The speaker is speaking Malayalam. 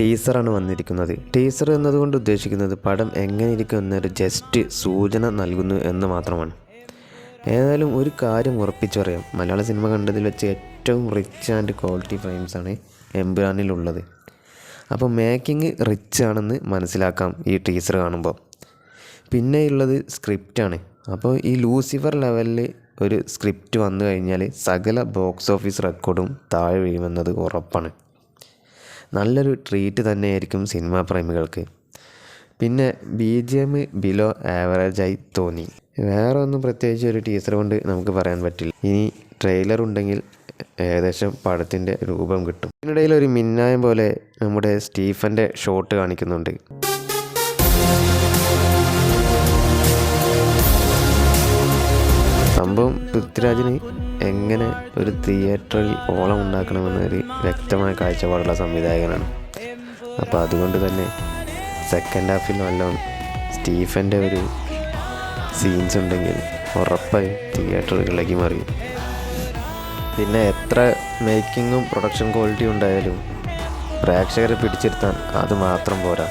ടീസറാണ് വന്നിരിക്കുന്നത്. ടീസർ എന്നതുകൊണ്ട് ഉദ്ദേശിക്കുന്നത് പടം എങ്ങനെ ഇരിക്കും എന്നൊരു ജസ്റ്റ് സൂചന നൽകുന്നു എന്ന് മാത്രമാണ്. ഏതായാലും ഒരു കാര്യം ഉറപ്പിച്ചു പറയാം മലയാള സിനിമ കണ്ടതിൽ വെച്ച് ഏറ്റവും റിച്ച് ആൻഡ് ക്വാളിറ്റി ഫ്രെയിംസാണ് എംബുരാനിലുള്ളത്. അപ്പോൾ മേക്കിംഗ് റിച്ച് ആണെന്ന് മനസ്സിലാക്കാം ഈ ടീസർ കാണുമ്പോൾ. പിന്നെയുള്ളത് സ്ക്രിപ്റ്റാണ് അപ്പോൾ ഈ ലൂസിഫർ ലെവലിൽ ഒരു സ്ക്രിപ്റ്റ് വന്നു കഴിഞ്ഞാൽ സകല ബോക്സ് ഓഫീസ് റെക്കോർഡും താഴെ വീഴുമെന്നത് ഉറപ്പാണ്. നല്ലൊരു ട്രീറ്റ് തന്നെയായിരിക്കും സിനിമാ പ്രേമികൾക്ക്. പിന്നെ ബി ജി എം ബിലോ ആവറേജായി തോന്നി. വേറെ ഒന്നും പ്രത്യേകിച്ച് ഒരു ടീസർ കൊണ്ട് നമുക്ക് പറയാൻ പറ്റില്ല. ഇനി ട്രെയിലർ ഉണ്ടെങ്കിൽ ഏകദേശം പടത്തിന്റെ രൂപം കിട്ടും. ഇതിനിടയിൽ ഒരു മിന്നായം പോലെ നമ്മുടെ സ്റ്റീഫന്റെ ഷോട്ട് കാണിക്കുന്നുണ്ട്. സംഭവം പൃഥ്വിരാജിന് എങ്ങനെ ഒരു തിയേറ്ററിൽ ഓളം ഉണ്ടാക്കണമെന്നൊരു വ്യക്തമായ കാഴ്ചപ്പാടുള്ള സംവിധായകനാണ്. അപ്പോൾ അതുകൊണ്ട് തന്നെ സെക്കൻഡ് ഹാഫിൽ വല്ലതും സ്റ്റീഫന്റെ ഒരു സീൻസ് ഉണ്ടെങ്കിൽ ഉറപ്പായും തിയേറ്ററുകളിലേക്ക് മറിയും. പിന്നെ എത്ര മേക്കിങ്ങും പ്രൊഡക്ഷൻ ക്വാളിറ്റി ഉണ്ടായാലും പ്രേക്ഷകരെ പിടിച്ചിരുത്താൻ അത് മാത്രം പോരാ.